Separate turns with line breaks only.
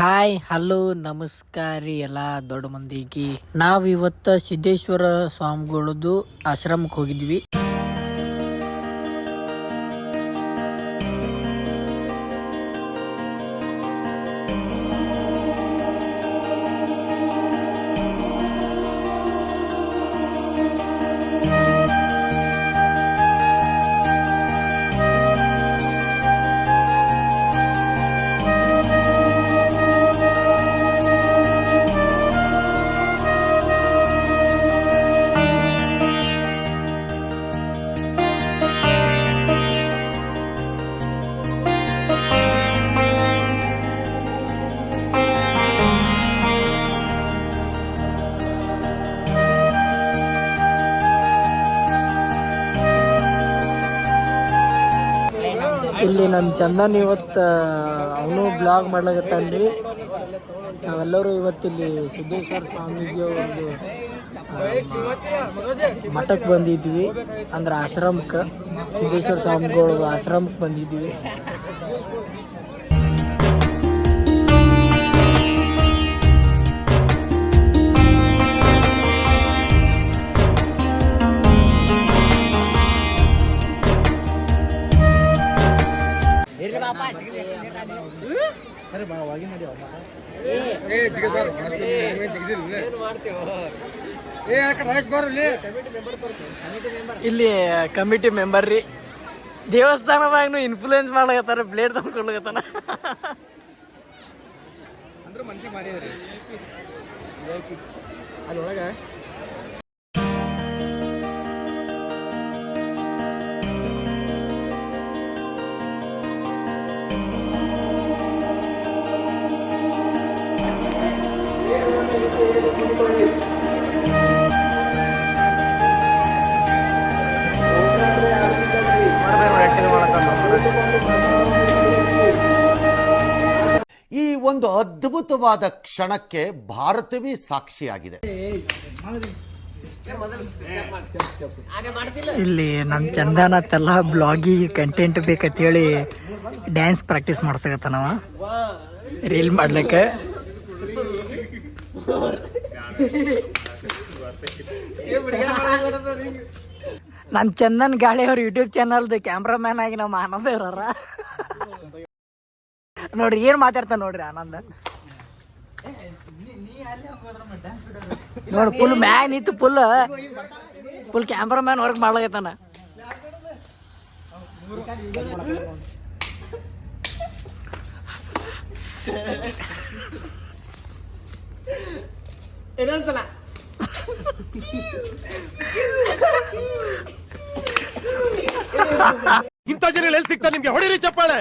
Hi hello ನಮಸ್ಕಾರ ರೀ ಎಲ್ಲ ದೊಡ್ಡ ಮಂದಿಗೆ. ನಾವ್ ಇವತ್ತ ಸಿದ್ದೇಶ್ವರ ಸ್ವಾಮಿಗಳದ್ದು ಆಶ್ರಮಕ್ಕೆ ಹೋಗಿದ್ವಿ. ಇಲ್ಲಿ ನಮ್ಮ ಚಂದನ್ ಇವತ್ತು ಅವನು ಬ್ಲಾಗ್ ಮಾಡ್ಲಾಗತ್ತಾನ್ರಿ ನಾವೆಲ್ಲರೂ ಇವತ್ತಿಲ್ಲಿ ಸಿದ್ದೇಶ್ವರ ಸ್ವಾಮೀಜಿ ಒಂದು ಮಠಕ್ಕೆ ಬಂದಿದ್ವಿ. ಅಂದ್ರೆ ಆಶ್ರಮಕ್ಕೆ. ಸಿದ್ದೇಶ್ವರ ಸ್ವಾಮಿಗಳು ಆಶ್ರಮಕ್ಕೆ ಬಂದಿದ್ವಿ. ಇಲ್ಲಿ. ಕಮಿಟಿ ಮೆಂಬರ್ ರೀ. ದೇವಸ್ಥಾನದಾಗೂ ಇನ್ಫ್ಲೂಯೆನ್ಸ್ ಮಾಡ್ತಾರೆ ಬ್ಲೇಡ್ ತಗೊಂಡ್ಕೊಳ್ಗತ್ತಾನ
ಅಂದ್ರೆ ಮನ್ಸಿಗೆ ಮಾರಿದ್ರಿ ಅದ್ರೊಳಗೆ
ಈ ಒಂದು ಅದ್ಭುತವಾದ ಕ್ಷಣಕ್ಕೆ ಭಾರತವೇ ಸಾಕ್ಷಿಯಾಗಿದೆ.
ಇಲ್ಲಿ ನಮ್ ಚಂದನತ್ತೆಲ್ಲ ಬ್ಲಾಗಿ ಕಂಟೆಂಟ್ ಬೇಕಂತ ಹೇಳಿ ಡ್ಯಾನ್ಸ್ ಪ್ರಾಕ್ಟೀಸ್ ಮಾಡ್ಸಕತ್ತಾನವ. ರೀಲ್ ಮಾಡ್ಲಿಕ್ಕೆ. ನಮ್ ಚಂದನ್ ಗಾಳಿ ಅವ್ರ ಯೂಟ್ಯೂಬ್ ಚಾನಲ್ದು ಕ್ಯಾಮ್ರಾಮ್ಯಾನ್ ಆಗಿ ನಮ್ಮ ಆನಂದ ಇರೋರ. ನೋಡ್ರಿ, ಏನ್ ಮಾತಾಡ್ತಾನ ನೋಡ್ರಿ ಆನಂದ? ನೋಡ್ ಫುಲ್ ಮ್ಯಾನ್ ಇತ್ತು ಫುಲ್ ಫುಲ್ ಕ್ಯಾಮ್ರಾಮ್ಯಾನ್ ವರ್ಕ್ ಮಾಡ್ಲಾಗತ್ತಾನ
ಇಂಥ ಜನ ಎಲ್ಲಿ ಸಿಗ್ತಾರೆ ನಿಮ್ಗೆ ಹೊಡಿರಿ ಚಪ್ಪಾಳೆ?